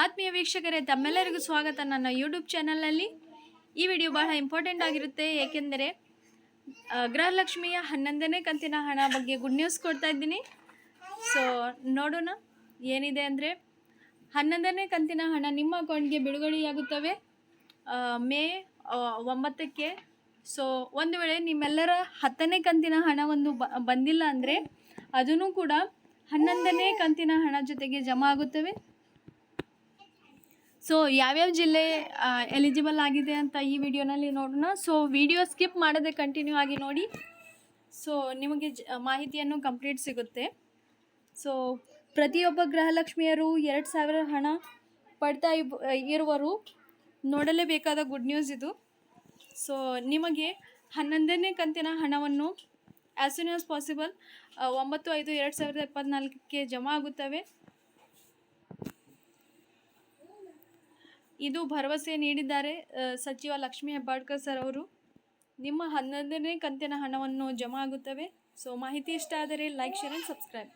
ಆತ್ಮೀಯ ವೀಕ್ಷಕರೇ, ತಮ್ಮೆಲ್ಲರಿಗೂ ಸ್ವಾಗತ ನನ್ನ ಯೂಟ್ಯೂಬ್ ಚಾನಲಲ್ಲಿ ಈ ವಿಡಿಯೋ ಬಹಳ ಇಂಪಾರ್ಟೆಂಟ್ ಆಗಿರುತ್ತೆ. ಏಕೆಂದರೆ ಗೃಹಲಕ್ಷ್ಮಿಯ ಹನ್ನೊಂದನೇ ಕಂತಿನ ಹಣ ಬಗ್ಗೆ ಗುಡ್ ನ್ಯೂಸ್ ಕೊಡ್ತಾ ಇದ್ದೀನಿ. ಸೊ ನೋಡೋಣ ಏನಿದೆ ಅಂದರೆ, ಹನ್ನೊಂದನೇ ಕಂತಿನ ಹಣ ನಿಮ್ಮ ಅಕೌಂಟ್ಗೆ ಬಿಡುಗಡೆಯಾಗುತ್ತವೆ. ಮೇ ಒಂಬತ್ತಕ್ಕೆ. ಸೊ ಒಂದು ವೇಳೆ ನಿಮ್ಮೆಲ್ಲರ ಹತ್ತನೇ ಕಂತಿನ ಹಣವನ್ನು ಬಂದಿಲ್ಲ ಅಂದರೆ ಅದೂ ಕೂಡ ಹನ್ನೊಂದನೇ ಕಂತಿನ ಹಣ ಜೊತೆಗೆ ಜಮಾ ಆಗುತ್ತವೆ. ಸೊ ಯಾವ್ಯಾವ ಜಿಲ್ಲೆ ಎಲಿಜಿಬಲ್ ಆಗಿದೆ ಅಂತ ಈ ವಿಡಿಯೋನಲ್ಲಿ ನೋಡೋಣ. ಸೊ ವಿಡಿಯೋ ಸ್ಕಿಪ್ ಮಾಡದೆ ಕಂಟಿನ್ಯೂ ಆಗಿ ನೋಡಿ. ಸೊ ನಿಮಗೆ ಜ, ಮಾಹಿತಿಯನ್ನು ಕಂಪ್ಲೀಟ್ ಸಿಗುತ್ತೆ. ಸೊ ಪ್ರತಿಯೊಬ್ಬ ಗೃಹಲಕ್ಷ್ಮಿಯರು ಎರಡು ಸಾವಿರ ಹಣ ಪಡ್ತಾ ಇರುವರು ನೋಡಲೇಬೇಕಾದ ಗುಡ್ ನ್ಯೂಸ್ ಇದು. ಸೊ ನಿಮಗೆ ಹನ್ನೊಂದನೇ ಕಂತಿನ ಹಣವನ್ನು ಆ್ಯಸ್ ಸೂನ್ ಆಸ್ ಪಾಸಿಬಲ್ ಒಂಬತ್ತು ಐದು ಎರಡು ಸಾವಿರದ ಇಪ್ಪತ್ತ್ನಾಲ್ಕಕ್ಕೆ ಜಮಾ ಆಗುತ್ತವೆ. ಇದು ಭರವಸೆ ನೀಡಿದ್ದಾರೆ ಸಚಿವ ಲಕ್ಷ್ಮೀ ಹೆಬ್ಬಾಳ್ಕರ್ ಸರ್ ಅವರು. ನಿಮ್ಮ ಹನ್ನೊಂದನೇ ಕಂತಿನ ಹಣವನ್ನು ಜಮಾ ಆಗುತ್ತವೆ. ಸೊ ಮಾಹಿತಿ ಇಷ್ಟ ಆದರೆ ಲೈಕ್ ಶೇರ್ ಆ್ಯಂಡ್ ಸಬ್ಸ್ಕ್ರೈಬ್